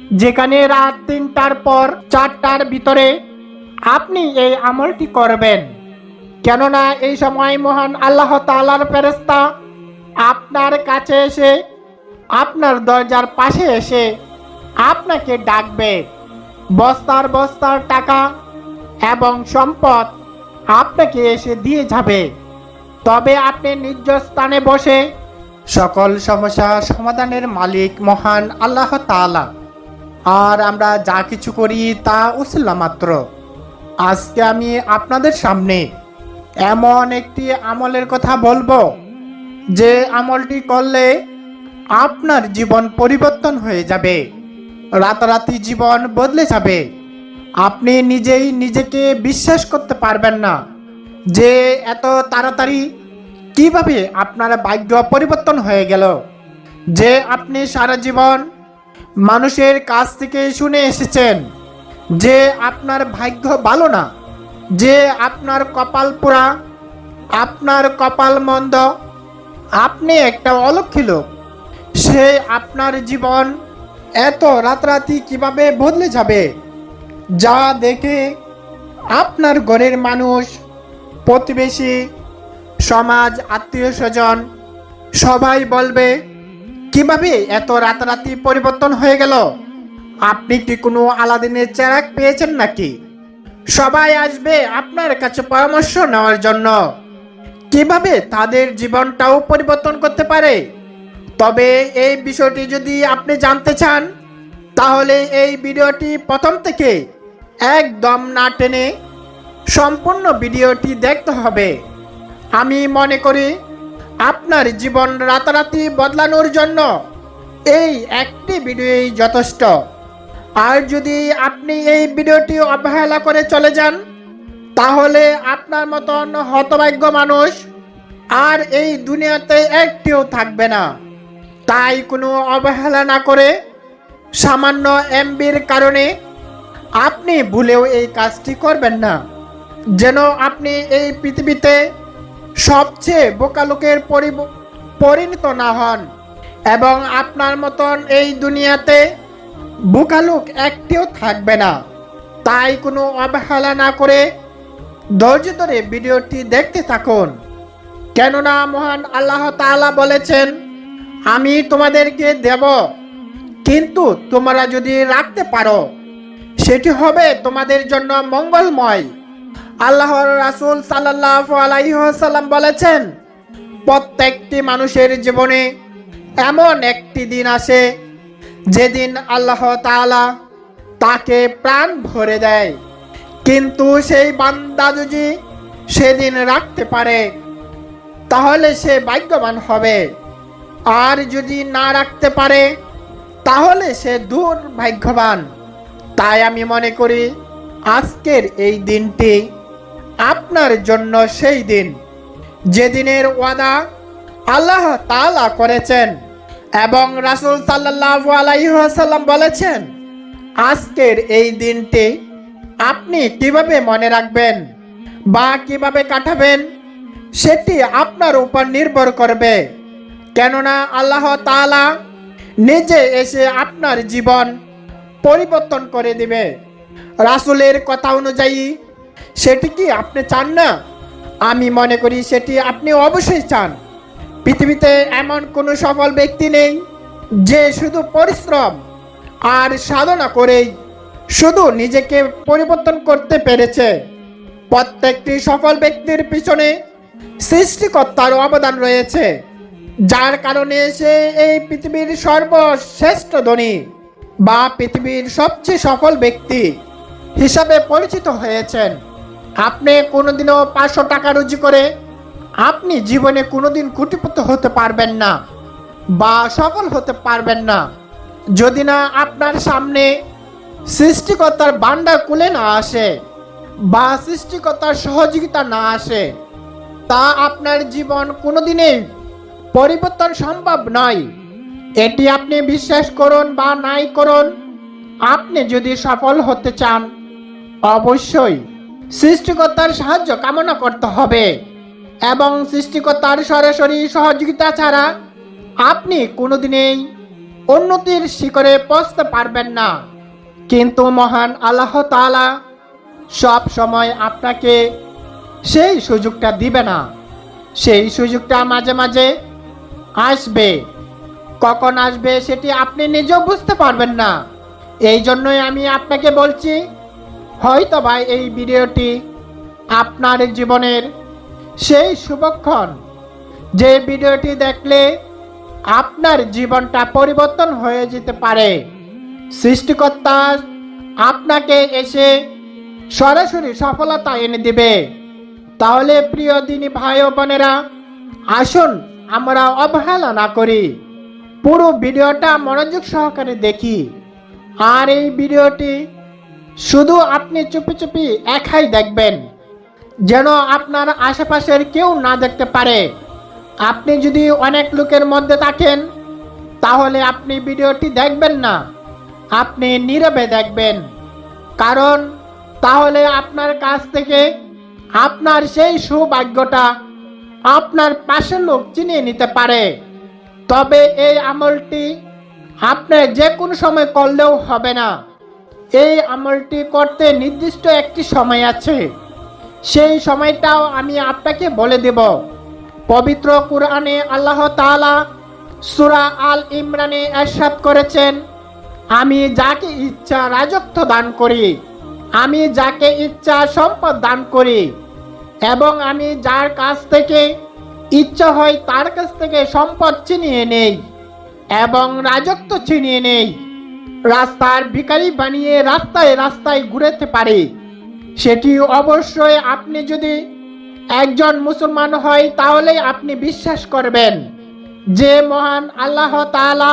যেখানে রাত তিনটার পর চারটার ভিতরে আপনি এই আমলটি করবেন। কেননা এই সময় মহান আল্লাহ তালার ফেরেস্তা আপনার কাছে এসে, আপনার দরজার পাশে এসে আপনাকে ডাকবে। বস্তার বস্তার টাকা এবং সম্পদ আপনাকে এসে দিয়ে যাবে। তবে আপনি নিজ স্থানে বসে সকল সমস্যা সমাধানের মালিক মহান আল্লাহ তাআলা আর আমরা যা কিছু করি তা উসিল্লা মাত্র। আজকে আমি আপনাদের সামনে এমন একটি আমলের কথা বলব, যে আমলটি করলে আপনার জীবন পরিবর্তন হয়ে যাবে, রাতারাতি জীবন বদলে যাবে। আপনি নিজেই নিজেকে বিশ্বাস করতে পারবেন না যে এত তাড়াতাড়ি কীভাবে আপনার ভাগ্য পরিবর্তন হয়ে গেল, যে আপনি সারা জীবন মানুষের কাছ থেকে শুনে এসেছেন যে আপনার ভাগ্য ভালো না, যে আপনার কপাল পোড়া, আপনার কপাল মন্দ, আপনি একটা অলক্ষী লোক। সে আপনার জীবন এত রাতারাতি কীভাবে বদলে যাবে, যা দেখে আপনার ঘরের মানুষ, প্রতিবেশী, সমাজ, আত্মীয় স্বজন সবাই বলবে কীভাবে এত রাতারাতি পরিবর্তন হয়ে গেল? আপনি কি কোনো আলাদিনের চেরাক পেয়েছেন নাকি? সবাই আসবে আপনার কাছে পরামর্শ নেওয়ার জন্য। কীভাবে তাদের জীবনটাও পরিবর্তন করতে পারে? তবে এই বিষয়টি যদি আপনি জানতে চান, তাহলে এই ভিডিওটি প্রথম থেকে একদম না টেনে সম্পূর্ণ ভিডিওটি দেখতে হবে। আমি মনে করি আপনার জীবন রাতারাতি বদলানোর জন্য এই একটি ভিডিওই যথেষ্ট। আর যদি আপনি এই ভিডিওটি অবহেলা করে চলে যান, তাহলে আপনার মতন হতভাগ্য মানুষ আর এই দুনিয়াতে একটিও থাকবে না। তাই কোনো অবহেলা না করে সামান্য এমবির কারণে আপনি ভুলেও এই কাজটি করবেন না। যেন আপনি এই পৃথিবীতে সবচেয়ে বোকা লোকের পরিণত না হন। এবং আপনার মতন এই দুনিয়াতে বোকা লোক একটিও থাকবে না। তাই কোনো অবহেলা না করে ধৈর্য ধরে ভিডিওটি দেখতে থাকুন। কেননা মহান আল্লাহ তাআলা বলেছেন, আমি তোমাদেরকে দেব, কিন্তু তোমরা যদি রাখতে পারো, সেটি হবে তোমাদের জন্য মঙ্গলময়। আল্লাহর রাসূল সাল্লাল্লাহু আলাইহি ওয়াসাল্লাম বলেছেন, প্রত্যেকটি মানুষের জীবনে এমন একটি দিন আসে যেদিন আল্লাহ তাআলা তাকে প্রাণ ভরে দেয়। কিন্তু সেই বান্দা যদি সেদিন রাখতে পারে, তাহলে সে ভাগ্যবান হবে। আর যদি না রাখতে পারে, তাহলে সে দুর্ভাগ্যবান। তাই আমি মনে করি, আজকের এই দিনটি আপনার জন্য সেই দিন। যেদিনের ওয়াদা আল্লাহ তাআলা করেছেন এবং রাসূল আলাইহি বলেছেন, আজকের এই দিনটি আপনি কীভাবে মনে রাখবেন বা কীভাবে কাটাবেন, সেটি আপনার উপর নির্ভর করবে। কেননা আল্লাহ তাআলা নিজে এসে আপনার জীবন পরিবর্তন করে দিবে। রাসূলের কথা অনুযায়ী সেটি কি আপনি চান না? আমি মনে করি সেটি আপনি অবশ্যই চান। পৃথিবীতে এমন কোনো সফল ব্যক্তি নেই যে শুধু পরিশ্রম আর সাধনা করেই শুধু নিজেকে পরিবর্তন করতে পেরেছে। প্রত্যেকটি সফল ব্যক্তির পিছনে সৃষ্টিকর্তার অবদান রয়েছে, যার কারণে সে এই পৃথিবীর সর্বশ্রেষ্ঠ ধনী বা পৃথিবীর সবচেয়ে সফল ব্যক্তি হিসাবে পরিচিত হয়েছেন। আপনি কোনোদিনও পাঁচশো টাকা রুজি করে আপনি জীবনে কোনোদিন কোটিপতি হতে পারবেন না বা সফল হতে পারবেন না। যদি না আপনার সামনে সৃষ্টিকর্তার বান্ডার কুলে না আসে বা সৃষ্টিকর্তার সহযোগিতা না আসে, তা আপনার জীবন কোনোদিনই পরিবর্তন সম্ভব নয়। এটি আপনি বিশ্বাস করুন বা নাই করুন, আপনি যদি সফল হতে চান, অবশ্যই সৃষ্টিকর্তার সাহায্য কামনা করতে হবে। এবং সৃষ্টিকর্তার সরাসরি সহযোগিতা ছাড়া আপনি কোনোদিনেই উন্নতির শিখরে পৌঁছতে পারবেন না। কিন্তু মহান আল্লাহ তাআলা সব সময় আপনাকে সেই সুযোগটা দিবে না। সেই সুযোগটা মাঝে মাঝে আসবে। কখন আসবে সেটি আপনি নিজেও বুঝতে পারবেন না। এই জন্যই আমি আপনাকে বলছি হয়তো ভাই এই ভিডিওটি আপনার জীবনের সেই শুভক্ষণ। যে ভিডিওটি দেখলে আপনার জীবনটা পরিবর্তন হয়ে যেতে পারে। সৃষ্টিকর্তা আপনাকে এসে সরাসরি সফলতা এনে দিবে। তাহলে প্রিয় দিনী ভাই ও বোনেরা, আসুন আমরা অবহেলা না করি। পুরো ভিডিওটা মনোযোগ সহকারে দেখি। আর এই ভিডিওটি শুধু আপনি চুপি চুপি একাই দেখবেন, যেন আপনার আশেপাশের কেউ না দেখতে পারে। আপনি যদি অনেক লোকের মধ্যে থাকেন, তাহলে আপনি ভিডিওটি দেখবেন না, আপনি নীরবে দেখবেন। কারণ তাহলে আপনার কাছ থেকে আপনার সেই সৌভাগ্যটা আপনার পাশের লোক চিনিয়ে নিতে পারে। তবে এই আমলটি আপনি যে কোনো সময় করলেও হবে না। এই আমলটি করতে নির্দিষ্ট একটি সময় আছে। সেই সময়টাও আমি আপনাকে বলে দেব। পবিত্র কোরআনে আল্লাহ তাআলা সুরা আল ইমরানে এরশাদ করেছেন, আমি যাকে ইচ্ছা রাজত্ব দান করি, আমি যাকে ইচ্ছা সম্পদ দান করি, এবং আমি যার কাছ থেকে ইচ্ছা হয় তার কাছ থেকে সম্পদ ছিনিয়ে নেই, এবং রাজত্ব ছিনিয়ে নেই। রাস্তার ভিখারি বানিয়ে রাস্তায় রাস্তায় ঘুরেতে পারে। সেটি অবশ্যই আপনি যদি একজন মুসলমান হয়, তাহলে আপনি বিশ্বাস করবেন যে মহান আল্লাহ তাআলা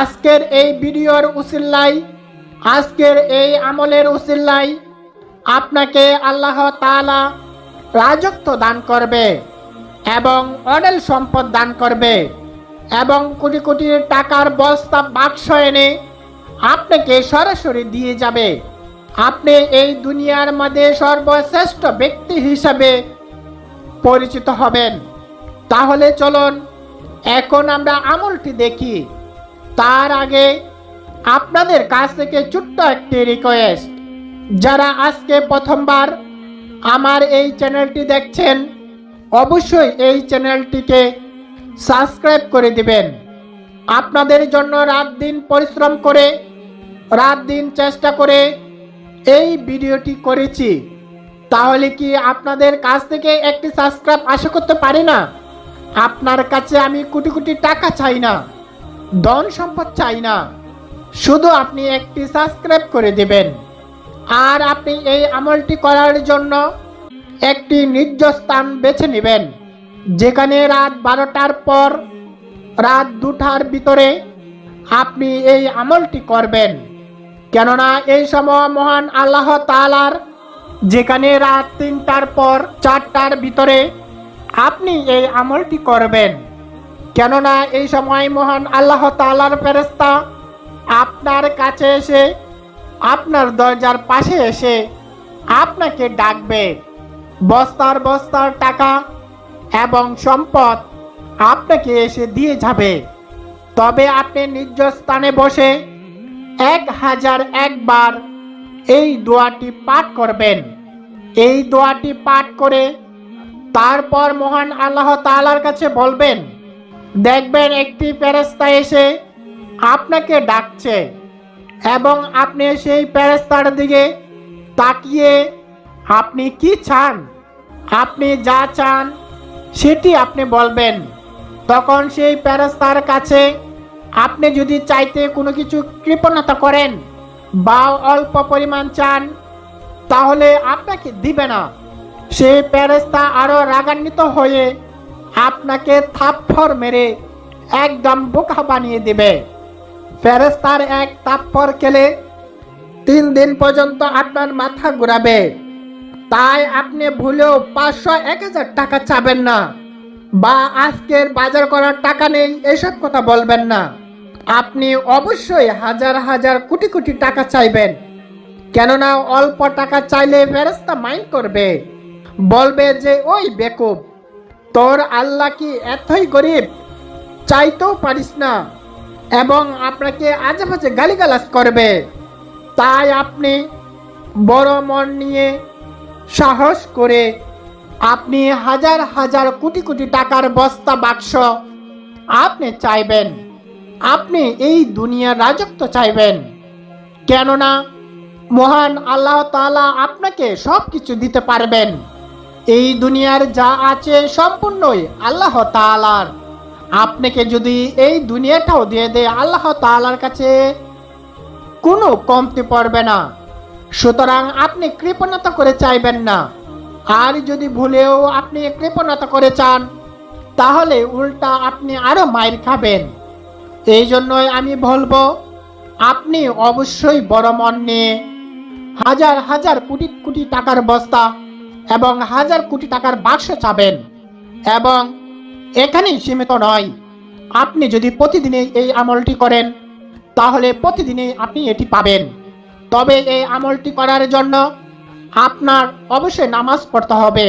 আজকের এই ভিডিওর উসিল্লাই আজকের এই আমলের উসিল্লাই আপনাকে আল্লাহ তাআলা রাজত্ব দান করবে এবং অডেল সম্পদ দান করবে এবং কোটি কোটি টাকার বস্তা বাক্স এনে আপনাকে সরাসরি দিয়ে যাবে। আপনি এই দুনিয়ার মধ্যে সর্বশ্রেষ্ঠ ব্যক্তি হিসাবে পরিচিত হবেন। তাহলে চলুন, এখন আমরা আমলটি দেখি। তার আগে আপনাদের কাছ থেকে ছোট্ট একটি রিকোয়েস্ট যারা আজকে প্রথমবার আমার এই চ্যানেলটি দেখছেন, অবশ্যই এই চ্যানেলটিকে সাবস্ক্রাইব করে দিবেন। আপনাদের জন্য রাত দিন পরিশ্রম করে রাত দিন চেষ্টা করে এই ভিডিওটি করেছি। তাহলে কি আপনাদের কাছ থেকে একটি সাবস্ক্রাইব আশা করতে পারি না? আপনার কাছে আমি কোটি কোটি টাকা চাই না, ধন সম্পদ চাই না, শুধু আপনি একটি সাবস্ক্রাইব করে দেবেন। আর আপনি এই আমলটি করার জন্য একটি নির্দিষ্ট স্থান বেছে নেবেন, যেখানে রাত বারোটার পর রাত দুটার ভিতরে আপনি এই আমলটি করবেন। কেননা এই সময় মহান আল্লাহ তালার যেখানে রাত তিনটার পর চারটার ভিতরে আপনি এই আমলটি করবেন। কেননা এই সময় মহান আল্লাহ তালার ফেরেস্তা আপনার কাছে এসে, আপনার দরজার পাশে এসে আপনাকে ডাকবে। বস্তার বস্তার টাকা এবং সম্পদ আপনাকে এসে দিয়ে যাবে। তবে আপনি নিজ স্থানে বসে এক হাজার একবার এই দোয়াটি পাঠ করবেন। এই দোয়াটি পাঠ করে তারপর মহান আল্লাহ তাআলার কাছে বলবেন, দেখবেন একটি প্যারেস্তা এসে আপনাকে ডাকছে এবং আপনি সেই ফেরেস্তার দিকে তাকিয়ে আপনি কি চান? আপনি যা চান সেটি আপনি বলবেন। তখন সেই প্যারেস্তার কাছে আপনি যদি চাইতে কোনো কিছু কৃপণতা করেন বা অল্প পরিমাণ চান, তাহলে আপনাকে দিবে না। সে প্যারেস্তা আরও রাগান্বিত হয়ে আপনাকে থাপ্পড় মেরে একদম বোকা বানিয়ে দেবে। ফেরেস্তার এক তাপ্পর খেলে তিন দিন পর্যন্ত আপনার মাথা ঘুরাবে। তাই আপনি ভুলেও পাঁচশো এক হাজার টাকা চাবেন না বা আজকের বাজার করার টাকা নেই, এসব কথা বলবেন না। আপনি অবশ্যই হাজার হাজার কোটি কোটি টাকা চাইবেন। কেননা অল্প টাকা চাইলে ফেরেস্তা মাইন্ড করবে। বলবে যে, ওই বেকুব, তোর আল্লাহ কি এতই গরিব? চাইতেও পারিস না এবং আপনাকে আজে বাজে গালিগালাজ করবে। তাই আপনি বড় মন নিয়ে সাহস করে আপনি হাজার হাজার কোটি কোটি টাকার বস্তা বাক্স আপনি চাইবেন। আপনি এই দুনিয়ার রাজত্ব চাইবেন। কেননা মহান আল্লাহ তাআলা আপনাকে সব কিছু দিতে পারবেন। এই দুনিয়ার যা আছে সম্পূর্ণই আল্লাহ তাআলার। আপনাকে যদি এই দুনিয়াটাও দিয়ে দেয় আল্লাহ তাআলার কাছে, কোনো কমতি পড়বে না। সুতরাং আপনি কৃপণতা করে চাইবেন না। আর যদি ভুলেও আপনি কৃপণতা করে চান, তাহলে উল্টা আপনি আরও মায়ের খাবেন। এই জন্যই আমি বলব, আপনি অবশ্যই বড় মন নিয়ে হাজার হাজার কোটি কোটি টাকার বস্তা এবং হাজার কোটি টাকার বাক্স চাবেন এবং এখানেই সীমিত নয়, আপনি যদি প্রতিদিনই এই আমলটি করেন, তাহলে প্রতিদিনই আপনি এটি পাবেন। তবে এই আমলটি করার জন্য আপনার অবশ্যই নামাজ পড়তে হবে।